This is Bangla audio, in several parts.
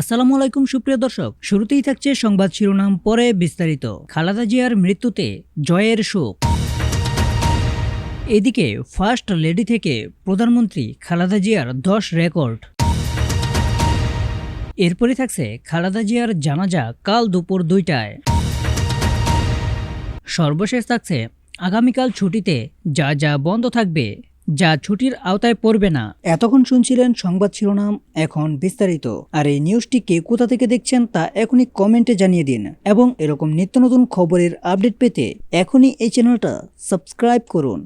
আসসালামু আলাইকুম, সুপ্রিয় দর্শক। শুরুতেই থাকছে সংবাদ শিরোনাম, পরে বিস্তারিত। খালাদা জিয়ার মৃত্যুতে জয়ের শোক। এদিকে ফার্স্ট লেডি থেকে প্রধানমন্ত্রী খালাদা জিয়ার দশ রেকর্ড। এরপরে থাকছে খালাদা জিয়ার জানাজা কাল দুপুর দুইটায়। সর্বশেষ থাকছে, আগামীকাল ছুটিতে যা যা বন্ধ থাকবে যা ছুটির আওতায় পড়বে না। এতক্ষণ শুনছিলেন সংবাদ শিরোনাম এখন বিস্তারিত। আর এই নিউজটি কে কোথা থেকে দেখছেন তা এখনই কমেন্টে জানিয়ে দিন। এবং এরকম নিত্য নতুন খবরের আপডেট পেতে এখনই এই চ্যানেলটা সাবস্ক্রাইব করুন।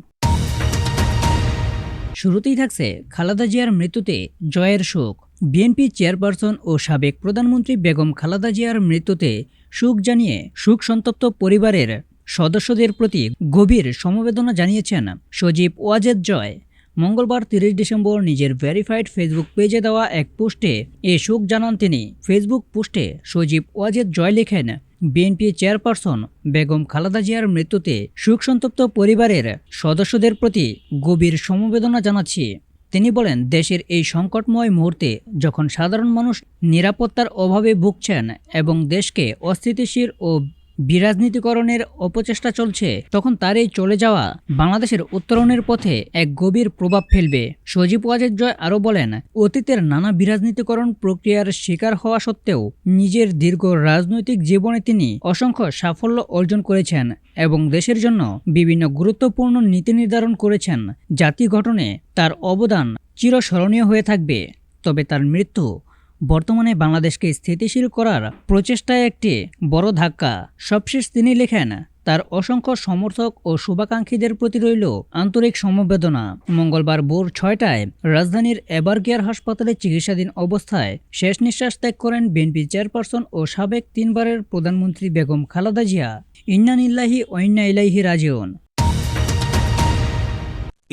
শুরুতেই থাকছে খালাদা জিয়ার মৃত্যুতে জয়ের শোক। বিএনপি চেয়ারপারসন ও সাবেক প্রধানমন্ত্রী বেগম খালাদা জিয়ার মৃত্যুতে শোক জানিয়ে শোক সন্তপ্ত পরিবারের সদস্যদের প্রতি গভীর সমবেদনা জানিয়েছেন সজীব ওয়াজেদ জয়। মঙ্গলবার তিরিশ ডিসেম্বর নিজের ভেরিফাইড ফেসবুক পেজে দেওয়া এক পোস্টে এ শোক জানান তিনি। ফেসবুক পোস্টে সজীব ওয়াজেদ জয় লেখেন, বিএনপি চেয়ারপারসন বেগম খালেদা জিয়ার মৃত্যুতে শোকসন্তপ্ত পরিবারের সদস্যদের প্রতি গভীর সমবেদনা জানাচ্ছি। তিনি বলেন, দেশের এই সংকটময় মুহূর্তে যখন সাধারণ মানুষ নিরাপত্তার অভাবে ভুগছেন এবং দেশকে অস্থিতিশীল ও বিরাজনীতিকরণের অপচেষ্টা চলছে, তখন তার এই চলে যাওয়া বাংলাদেশের উত্তরণের পথে এক গভীর প্রভাব ফেলবে। সজীব ওয়াজেদ জয় আরও বলেন, অতীতের নানা বিরাজনীতিকরণ প্রক্রিয়ার শিকার হওয়া সত্ত্বেও নিজের দীর্ঘ রাজনৈতিক জীবনে তিনি অসংখ্য সাফল্য অর্জন করেছেন এবং দেশের জন্য বিভিন্ন গুরুত্বপূর্ণ নীতি নির্ধারণ করেছেন। জাতি গঠনে তার অবদান চিরস্মরণীয় হয়ে থাকবে, তবে তার মৃত্যু বর্তমানে বাংলাদেশকে স্থিতিশীল করার প্রচেষ্টায় একটি বড় ধাক্কা। সবশেষ তিনি লেখেন, তার অসংখ্য সমর্থক ও শুভাকাঙ্ক্ষীদের প্রতি রইল আন্তরিক সমবেদনা। মঙ্গলবার ভোর ছয়টায় রাজধানীর এবারগিয়ার হাসপাতালে চিকিৎসাধীন অবস্থায় শেষ নিঃশ্বাস ত্যাগ করেন বিএনপি চেয়ারপারসন ও সাবেক তিনবারের প্রধানমন্ত্রী বেগম খালেদা জিয়া। ইন্নানিল্লাহি ঐন্না ইলাইহি রাজিউন।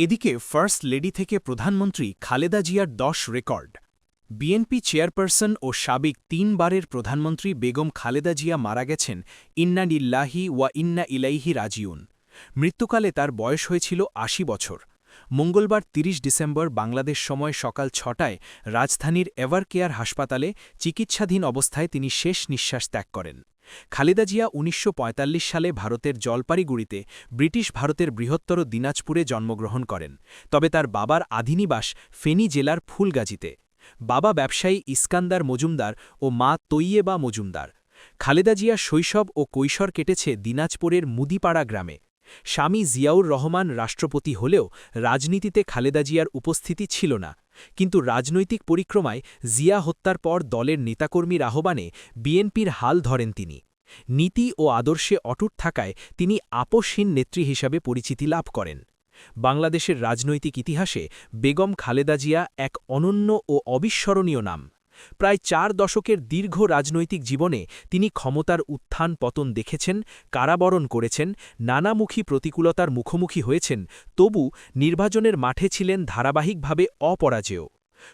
এদিকে ফার্স্ট লেডি থেকে প্রধানমন্ত্রী খালেদা জিয়ার দশ রেকর্ড। বিএনপি চেয়ারপারসন ও সাবেক তিনবারের প্রধানমন্ত্রী বেগম খালেদা জিয়া মারা গেছেন, ইন্না নিল্লাহি ওয়া ইন্না ইলাইহি রাজিউন। মৃত্যুকালে তার বয়স হয়েছিল আশি বছর। মঙ্গলবার ৩০ ডিসেম্বর বাংলাদেশ সময় সকাল ছটায় রাজধানীর এভারকেয়ার হাসপাতালে চিকিৎসাধীন অবস্থায় তিনি শেষ নিঃশ্বাস ত্যাগ করেন। খালেদা জিয়া উনিশশো পঁয়তাল্লিশ সালে ভারতের জলপাইগুড়িতে ব্রিটিশ ভারতের বৃহত্তর দিনাজপুরে জন্মগ্রহণ করেন। তবে তার বাবার আধিনিবাস ফেনী জেলার ফুলগাজীতে। বাবা ব্যবসায়ী ইস্কান্দার মজুমদার ও মা তৈয়েবা মজুমদার। খালেদা জিয়া শৈশব ও কৈশোর কেটেছে দিনাজপুরের মুদিপাড়া গ্রামে। স্বামী জিয়াউর রহমান রাষ্ট্রপতি হলেও রাজনীতিতে খালেদা জিয়ার উপস্থিতি ছিল না। কিন্তু রাজনৈতিক পরিক্রমায় জিয়া হত্যার পর দলের নেতাকর্মীর আহ্বানে বিএনপির হাল ধরেন তিনি। নীতি ও আদর্শে অটুট থাকায় তিনি আপোষহীন নেত্রী হিসাবে পরিচিতি লাভ করেন। বাংলাদেশের রাজনৈতিক ইতিহাসে বেগম খালেদা জিয়া এক অনন্য ও অবিস্মরণীয় নাম। প্রায় চার দশকের দীর্ঘ রাজনৈতিক জীবনে তিনি ক্ষমতার উত্থান পতন দেখেছেন, কারাবরণ করেছেন, নানামুখী প্রতিকূলতার মুখোমুখি হয়েছেন, তবু নির্বাচনের মাঠে ছিলেন ধারাবাহিকভাবে অপরাজেয়।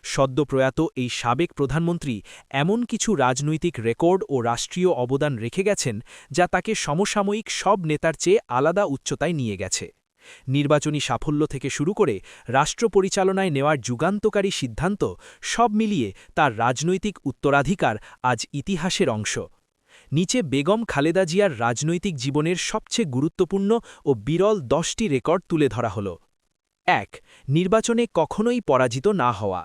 সদ্যপ্রয়াত এই সাবেক প্রধানমন্ত্রী এমন কিছু রাজনৈতিক রেকর্ড ও রাষ্ট্রীয় অবদান রেখে গেছেন, যা তাকে সমসাময়িক সব নেতার চেয়ে আলাদা উচ্চতায় নিয়ে গেছে। নির্বাচনী সাফল্য থেকে শুরু করে রাষ্ট্র পরিচালনায় নেওয়ার যুগান্তকারী সিদ্ধান্ত সব মিলিয়ে তার রাজনৈতিক উত্তরাধিকার আজ ইতিহাসের অংশ। নিচে বেগম খালেদা জিয়ার রাজনৈতিক জীবনের সবচেয়ে গুরুত্বপূর্ণ ও বিরল দশটি রেকর্ড তুলে ধরা হল। এক, নির্বাচনে কখনোই পরাজিত না হওয়া।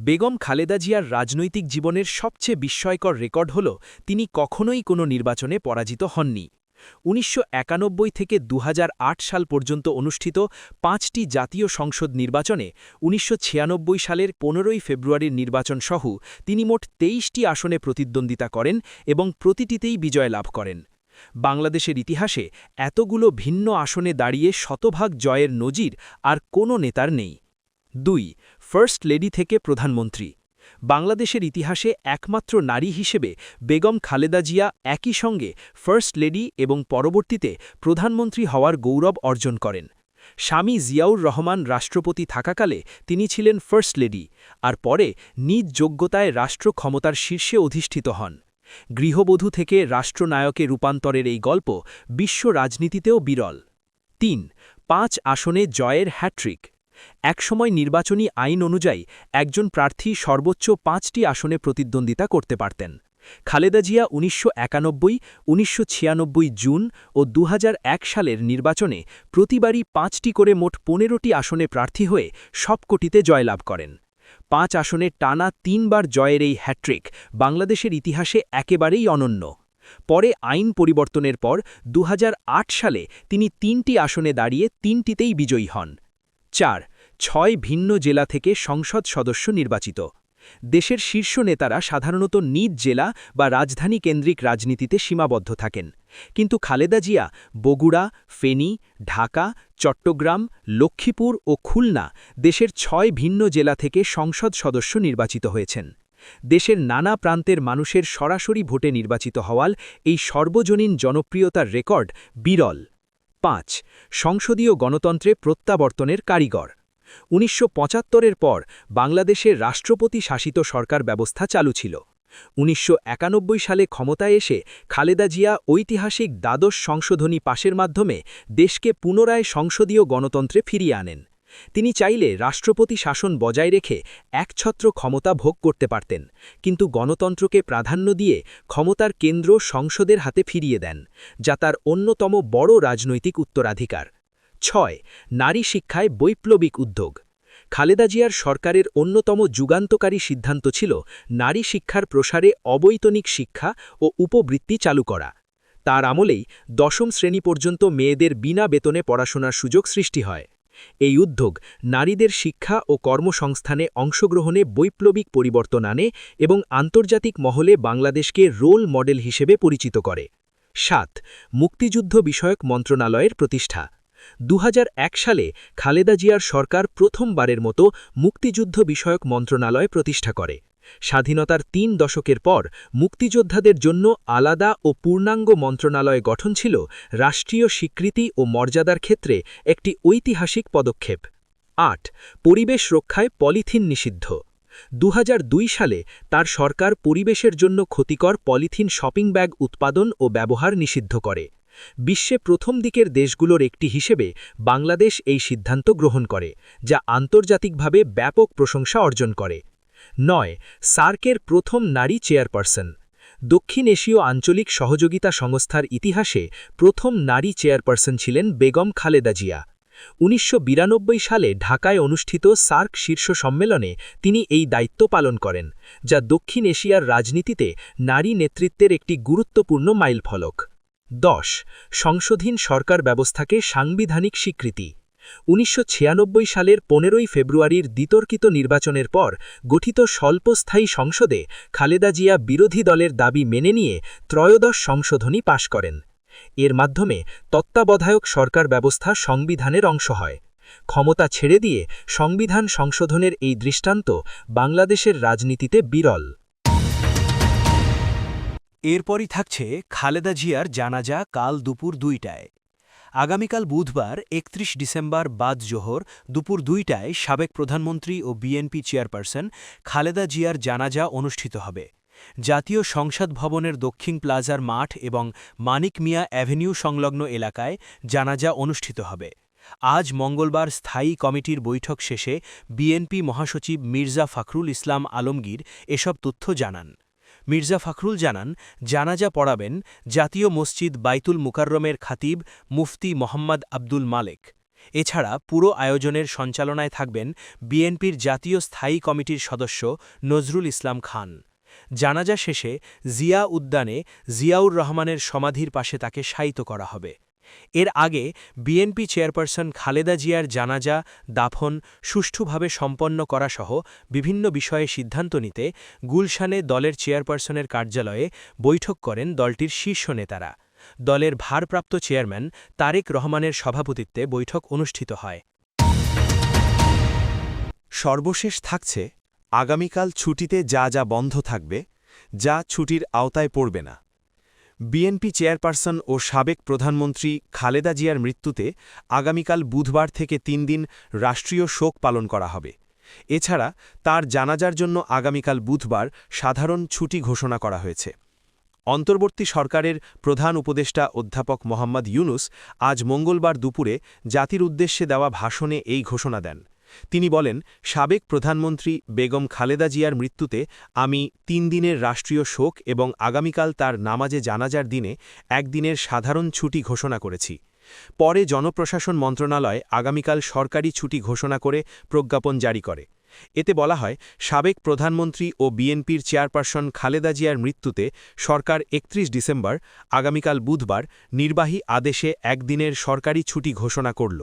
বেগম খালেদা জিয়ার রাজনৈতিক জীবনের সবচেয়ে বিস্ময়কর রেকর্ড হল তিনি কখনোই কোনো নির্বাচনে পরাজিত হননি। উনিশশো একানব্বই থেকে দু হাজার আট সাল পর্যন্ত অনুষ্ঠিত পাঁচটি জাতীয় সংসদ নির্বাচনে উনিশশো ছিয়ানব্বই সালের পনেরোই ফেব্রুয়ারির নির্বাচন সহ তিনি মোট তেইশটি আসনে প্রতিদ্বন্দ্বিতা করেন এবং প্রতিটিতেই বিজয় লাভ করেন। বাংলাদেশের ইতিহাসে এতগুলো ভিন্ন আসনে দাঁড়িয়ে শতভাগ জয়ের নজির আর কোনো নেতার নেই। দুই, ফার্স্ট লেডি থেকে প্রধানমন্ত্রী। বাংলাদেশের ইতিহাসে একমাত্র নারী হিসেবে বেগম খালেদা জিয়া একই সঙ্গে ফার্স্ট লেডি এবং পরবর্তীতে প্রধানমন্ত্রী হওয়ার গৌরব অর্জন করেন। স্বামী জিয়াউর রহমান রাষ্ট্রপতি থাকাকালে তিনি ছিলেন ফার্স্ট লেডি, আর পরে নিজ যোগ্যতায় রাষ্ট্র ক্ষমতার শীর্ষে অধিষ্ঠিত হন। গৃহবধূ থেকে রাষ্ট্রনায়কে রূপান্তরের এই গল্প বিশ্ব রাজনীতিতেও বিরল। তিন, পাঁচ আসনে জয়ের হ্যাট্রিক একসময় নির্বাচনী আইন অনুযায়ী একজন প্রার্থী সর্বোচ্চ পাঁচটি আসনে প্রতিদ্বন্দ্বিতা করতে পারতেন। খালেদা জিয়া উনিশশো একানব্বই জুন ও দুহাজার এক সালের নির্বাচনে প্রতিবারই পাঁচটি করে মোট পনেরোটি আসনে প্রার্থী হয়ে সবকটিতে জয়লাভ করেন। পাঁচ আসনে টানা তিনবার জয়ের এই হ্যাট্রিক বাংলাদেশের ইতিহাসে একেবারেই অনন্য। পরে আইন পরিবর্তনের পর দুহাজার আট সালে তিনি তিনটি আসনে দাঁড়িয়ে তিনটিতেই বিজয়ী হন। চার, ছয় ভিন্ন জেলা থেকে সংসদ সদস্য নির্বাচিত। দেশের শীর্ষ নেতারা সাধারণত নিজ জেলা বা রাজধানী কেন্দ্রিক রাজনীতিতে সীমাবদ্ধ থাকেন। কিন্তু খালেদা জিয়া, বগুড়া, ফেনী, ঢাকা, চট্টগ্রাম, লক্ষ্মীপুর ও খুলনা দেশের ছয় ভিন্ন জেলা থেকে সংসদ সদস্য নির্বাচিত হয়েছেন। দেশের নানা প্রান্তের মানুষের সরাসরি ভোটে নির্বাচিত হওয়াল এই সর্বজনীন জনপ্রিয়তার রেকর্ড বিরল। পাঁচ, সংসদীয় গণতন্ত্রে প্রত্যাবর্তনের কারিগর। উনিশশো পঁচাত্তরের পর বাংলাদেশের রাষ্ট্রপতি শাসিত সরকার ব্যবস্থা চালু ছিল। উনিশশো একানব্বই সালে ক্ষমতায় এসে খালেদা জিয়া ঐতিহাসিক দ্বাদশ সংশোধনী পাশের মাধ্যমে দেশকে পুনরায় সংসদীয় গণতন্ত্রে ফিরিয়ে আনেন। তিনি চাইলে রাষ্ট্রপতি শাসন বজায় রেখে একছত্র ক্ষমতা ভোগ করতে পারতেন, কিন্তু গণতন্ত্রকে প্রাধান্য দিয়ে ক্ষমতার কেন্দ্র সংসদের হাতে ফিরিয়ে দেন, যা তার অন্যতম বড় রাজনৈতিক উত্তরাধিকার। ছয়, নারী শিক্ষায় বৈপ্লবিক উদ্যোগ। খালেদা জিয়ার সরকারের অন্যতম যুগান্তকারী সিদ্ধান্ত ছিল নারী শিক্ষার প্রসারে অবৈতনিক শিক্ষা ও উপবৃত্তি চালু করা। তার আমলেই দশম শ্রেণি পর্যন্ত মেয়েদের বিনা বেতনে পড়াশোনার সুযোগ সৃষ্টি হয়। এই উদ্যোগ নারীদের শিক্ষা ও কর্মসংস্থানে অংশগ্রহণে বৈপ্লবিক পরিবর্তন আনে এবং আন্তর্জাতিক মহলে বাংলাদেশকে রোল মডেল হিসেবে পরিচিত করে। সাত, মুক্তিযুদ্ধ বিষয়ক মন্ত্রণালয়ের প্রতিষ্ঠা। দুহাজার এক সালে খালেদা জিয়ার সরকার প্রথমবারের মতো মুক্তিযুদ্ধ বিষয়ক মন্ত্রণালয় প্রতিষ্ঠা করে। স্বাধীনতার তিন দশকের পর মুক্তিযোদ্ধাদের জন্য আলাদা ও পূর্ণাঙ্গ মন্ত্রণালয় গঠন ছিল রাষ্ট্রীয় স্বীকৃতি ও মর্যাদার ক্ষেত্রে একটি ঐতিহাসিক পদক্ষেপ। আট, পরিবেশ রক্ষায় পলিথিন নিষিদ্ধ। দু হাজার দুই সালে তার সরকার পরিবেশের জন্য ক্ষতিকর পলিথিন শপিং ব্যাগ উৎপাদন ও ব্যবহার নিষিদ্ধ করে। বিশ্বে প্রথম দিকের দেশগুলোর একটি হিসেবে বাংলাদেশ এই সিদ্ধান্ত গ্রহণ করে, যা আন্তর্জাতিকভাবে ব্যাপক প্রশংসা অর্জন করে। নয়, সার্কের প্রথম নারী চেয়ারপারসন। দক্ষিণ এশীয় আঞ্চলিক সহযোগিতা সংস্থার ইতিহাসে প্রথম নারী চেয়ারপারসন ছিলেন বেগম খালেদা জিয়া। উনিশশো বিরানব্বই সালে ঢাকায় অনুষ্ঠিত সার্ক শীর্ষ সম্মেলনে তিনি এই দায়িত্ব পালন করেন, যা দক্ষিণ এশিয়ার রাজনীতিতে নারী নেতৃত্বের একটি গুরুত্বপূর্ণ মাইলফলক। দশ, সংশোধীন সরকার ব্যবস্থাকে সাংবিধানিক স্বীকৃতি। উনিশশো ছিয়ানব্বই সালের পনেরোই ফেব্রুয়ারির বিতর্কিত নির্বাচনের পর গঠিত স্বল্পস্থায়ী সংসদে খালেদা জিয়া বিরোধী দলের দাবি মেনে নিয়ে ত্রয়োদশ সংশোধনী পাশ করেন। এর মাধ্যমে তত্ত্বাবধায়ক সরকার ব্যবস্থা সংবিধানের অংশ হয়। ক্ষমতা ছেড়ে দিয়ে সংবিধান সংশোধনের এই দৃষ্টান্ত বাংলাদেশের রাজনীতিতে বিরল। এরপরই থাকছে খালেদা জিয়ার জানাজা কাল দুপুর দুইটায়। আগামীকাল বুধবার, একত্রিশ ডিসেম্বর বাদ জোহর দুপুর দুইটায় সাবেক প্রধানমন্ত্রী ও বিএনপি চেয়ারপারসন খালেদা জিয়ার জানাজা অনুষ্ঠিত হবে। জাতীয় সংসদ ভবনের দক্ষিণ প্লাজার মাঠ এবং মানিক মিয়া অ্যাভিনিউ সংলগ্ন এলাকায় জানাজা অনুষ্ঠিত হবে। আজ মঙ্গলবার স্থায়ী কমিটির বৈঠক শেষে বিএনপি মহাসচিব মির্জা ফখরুল ইসলাম আলমগীর এসব তথ্য জানান। মির্জা ফখরুল জানান, জানাজা পড়াবেন জাতীয় মসজিদ বাইতুল মুকাররমের খাতিব মুফতি মোহাম্মদ আব্দুল মালেক। এছাড়া পুরো আয়োজনের সঞ্চালনায় থাকবেন বিএনপির জাতীয় স্থায়ী কমিটির সদস্য নজরুল ইসলাম খান। জানাজা শেষে জিয়া উদ্যানে জিয়াউর রহমানের সমাধির পাশে তাকে শায়িত করা হবে। এর আগে বিএনপি চেয়ারপারসন খালেদা জিয়ার জানাজা দাফন সুষ্ঠুভাবে সম্পন্ন করাসহ বিভিন্ন বিষয়ে সিদ্ধান্ত নিতে গুলশানে দলের চেয়ারপারসনের কার্যালয়ে বৈঠক করেন দলটির শীর্ষ নেতারা। দলের ভারপ্রাপ্ত চেয়ারম্যান তারেক রহমানের সভাপতিত্বে বৈঠক অনুষ্ঠিত হয়। সর্বশেষ থাকছে, আগামীকাল ছুটিতে যা যা বন্ধ থাকবে, যা ছুটির আওতায় পড়বে না। বিএনপি চেয়ারপারসন ও সাবেক প্রধানমন্ত্রী খালেদা জিয়ার মৃত্যুতে আগামীকাল বুধবার থেকে তিন দিন রাষ্ট্রীয় শোক পালন করা হবে। এছাড়া তার জানাজার জন্য আগামীকাল বুধবার সাধারণ ছুটি ঘোষণা করা হয়েছে। অন্তর্বর্তী সরকারের প্রধান উপদেষ্টা অধ্যাপক মোহাম্মদ ইউনুস আজ মঙ্গলবার দুপুরে জাতির উদ্দেশ্যে দেওয়া ভাষণে এই ঘোষণা দেন। তিনি বলেন, সাবেক প্রধানমন্ত্রী বেগম খালেদা জিয়ার মৃত্যুতে আমি তিন দিনের রাষ্ট্রীয় শোক এবং আগামীকাল তার নামাজে জানাজার দিনে একদিনের সাধারণ ছুটি ঘোষণা করেছি। পরে জনপ্রশাসন মন্ত্রণালয় আগামীকাল সরকারি ছুটি ঘোষণা করে প্রজ্ঞাপন জারি করে। এতে বলা হয়, সাবেক প্রধানমন্ত্রী ও বিএনপির চেয়ারপারসন খালেদা জিয়ার মৃত্যুতে সরকার একত্রিশ ডিসেম্বর, আগামীকাল বুধবার নির্বাহী আদেশে একদিনের সরকারি ছুটি ঘোষণা করল।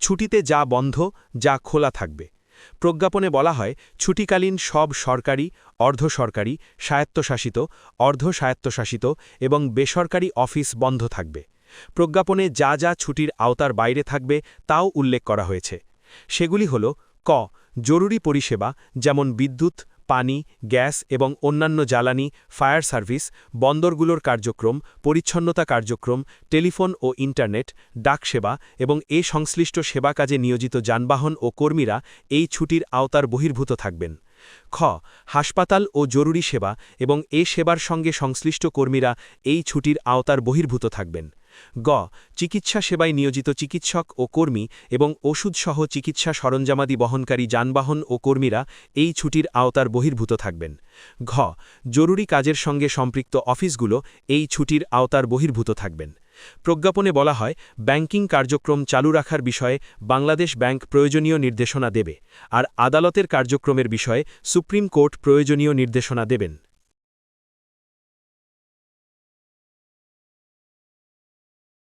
ছুটিতে যা বন্ধ, যা খোলা থাকবে। প্রজ্ঞাপনে বলা হয়, ছুটিকালীন সব সরকারি অর্ধ সরকারি স্বায়ত্তশাসিত অর্ধ স্বায়ত্তশাসিত এবং বেসরকারি অফিস বন্ধ থাকবে। প্রজ্ঞাপনে যা যা ছুটির আওতার বাইরে থাকবে তাও উল্লেখ করা হয়েছে। সেগুলি হল, ক, জরুরি পরিষেবা, যেমন বিদ্যুৎ পানি, গ্যাস এবং অন্যান্য জ্বালানি, ফায়ার সার্ভিস, বন্দরগুলোর কার্যক্রম, পরিচ্ছন্নতা কার্যক্রম, টেলিফোন ও ইন্টারনেট, ডাকসেবা এবং এ সংশ্লিষ্ট সেবা কাজে নিয়োজিত যানবাহন ও কর্মীরা এই ছুটির আওতার বহির্ভূত থাকবেন। খ, হাসপাতাল ও জরুরি সেবা এবং এ সেবার সঙ্গে সংশ্লিষ্ট কর্মীরা এই ছুটির আওতার বহির্ভূত থাকবেন। গ. চিকিৎসা সেবায় নিয়োজিত চিকিৎসক ও কর্মী এবং ওষুধসহ চিকিৎসা সরঞ্জামাদি বহনকারী যানবাহন ও কর্মীরা এই ছুটির আওতার বহির্ভূত থাকবেন। ঘ. জরুরি কাজের সঙ্গে সম্পৃক্ত অফিসগুলো এই ছুটির আওতার বহির্ভূত থাকবেন। প্রজ্ঞাপনে বলা হয়, ব্যাংকিং কার্যক্রম চালু রাখার বিষয়ে বাংলাদেশ ব্যাংক প্রয়োজনীয় নির্দেশনা দেবে, আর আদালতের কার্যক্রমের বিষয়ে সুপ্রিম কোর্ট প্রয়োজনীয় নির্দেশনা দেবেন।